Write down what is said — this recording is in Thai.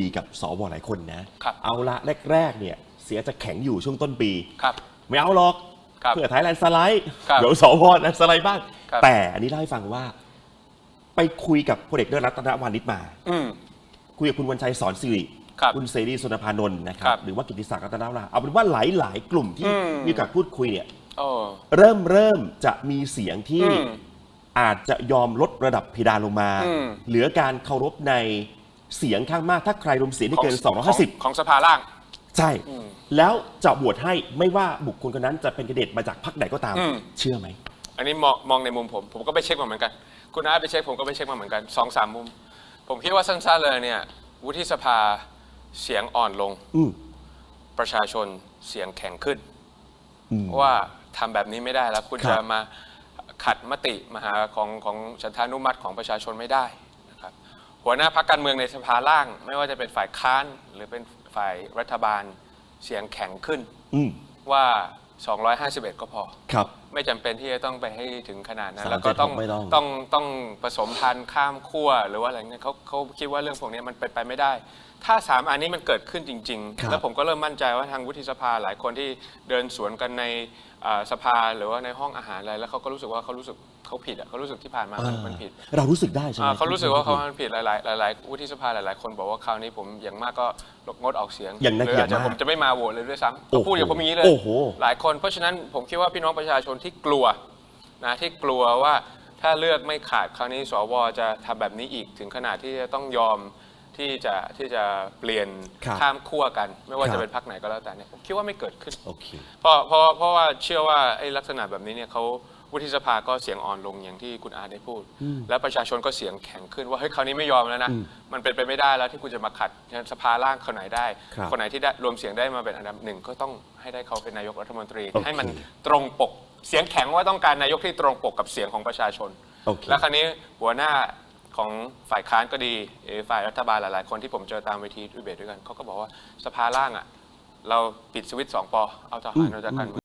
ดีกับสวหลายคนนะ ครับเอาละแรกๆเนี่ยเสียจะแข็งอยู่ช่วงต้นปี ครับ ไม่เอาหรอก ครับเพื่อไทยแลนด์สไลด์ครับเดี๋ยวสวแลนด์สไลด์บ้าง ครับ แต่อันนี้เล่าให้ฟังว่า ไปคุยกับพลเอกเดชรัตนวานิชมา อืม คุยกับคุณวันชัยสอนสิริครับณเสรีสุนทรพานนท์นะครัครับ บหรือว่ากิติศักดิ์รัตนวราเอาเป็นว่าหลายๆ กลุ่มที่อืมมีโอกาสพูดคุยเนี่ยโอ้ เริ่มเริ่มจะมีเสียงที่อืมอาจจะยอมลดระดับเพดานลงมา อืม เหลือการเคารพใน เสียงข้างมากถ้าใครรวมเสียงได้เกินของ250 ของสภาล่าง ใช่ อืมแล้วจะโหวตให้ไม่ว่าบุคคลคนนั้นจะเป็นแคนดิเดตมาจากพรรคไหนก็ตาม อืม เชื่อไหม อันนี้มองมองในมุมผม ผมก็ไปเช็คมาเหมือนกัน คุณอาร์ตไปเช็คผมก็ไปเช็คมาเหมือนกันสองสามมุม ผมคิดว่าสั้นๆเลยเนี่ย วุฒิสภาเสียงอ่อนลง อืม ประชาชนเสียงแข็งขึ้น อืมว่าทำแบบนี้ไม่ได้แล้ว คุณครับ จะมาขัดมติมหาของของฉันทานุมัติของประชาชนไม่ได้นะครับ หัวหน้าพักการเมืองในสภาล่าง ไม่ว่าจะเป็นฝ่ายค้าน หรือเป็นฝ่ายรัฐบาลเสียงแข็งขึ้นอืมว่า 251 ก็พอ ครับ ไม่จำเป็นที่จะต้องไปให้ถึงขนาดนั้น376แล้วก็ต้องไม่ต้อง ต้องต้องผสมพันธุ์ข้ามขั้วหรือว่าอะไรเงี้ยเขาเขาคิดว่าเรื่องพวกนี้มันเป็นไปไม่ได้ ถ้าสามอันนี้มันเกิดขึ้นจริง ครับ ๆ แล้วผมก็เริ่มมั่นใจว่าทางวุฒิสภาหลายคนที่เดินสวนกันในอ่าสภาหรือว่าในห้องอาหารอะไรแล้วเขาก็รู้สึกว่าเขารู้สึกเขาผิดอะเขารู้สึกที่ผ่านมามันมันผิด เรารู้สึกได้ใช่ไหมอ่าเขารู้สึกว่าเขามันผิดหลายๆหลายๆวุฒิสภาหลาย ๆ คนบอกว่าคราวนี้ผมอย่างมากก็งดออกเสียงอย่างนักหรืออาจเกียรติจะมากผมจะไม่มาโหวตเลยด้วยซ้ำโอ้เขาโหพูดอย่างผมอย่างนี้เลยโอ้โห หลายคนเพราะฉะนั้นผมคิดว่าพี่น้องประชาชนที่กลัวนะที่กลัวว่าถ้าเลือกไม่ขาดคราวนี้สวจะทำแบบนี้อีกถึงขนาดที่จะต้องยอมที่จะที่จะเปลี่ยนครับข้ามขั้วกัน ไม่ว่าครัจะบเป็นพรรคไหนก็แล้วแต่เนี่ยผมคิดว่าไม่เกิดขึ้นโอเคเพราะเพราะเพราะว่าเชื่อว่าไอ้ลักษณะแบบนี้เนี่ยเขาวุฒิสภาก็เสียงอ่อนลงอย่างที่คุณอาได้พูด แล้วประชาชนก็เสียงแข็งขึ้นว่าเฮ้ยคราวนี้ไม่ยอมแล้วนะอืมมันเป็นไปไม่ได้แล้วที่คุณจะมาขัดสภาร่างคนไหนได้ครับคนไหนที่ได้รวมเสียงได้มาเป็นอันดับหนึ่งก็ต้องให้ได้เขาเป็นนายกรัฐมนตรีโอเคให้มันตรงปก เสียงแข็งว่าต้องการนายกที่ตรงปกกับเสียงของประชาชน โอเค แล้วคราวนี้หัวหน้าของฝ่ายค้านก็ดีหรือฝ่ายรัฐบาลหลาย ๆ คนที่ผมเจอตามเวทีดีเบตด้วยกันเขาก็บอกว่าสภาล่างอะ เราปิดสวิตช์สองปอเอาทหารออกจากการเมือง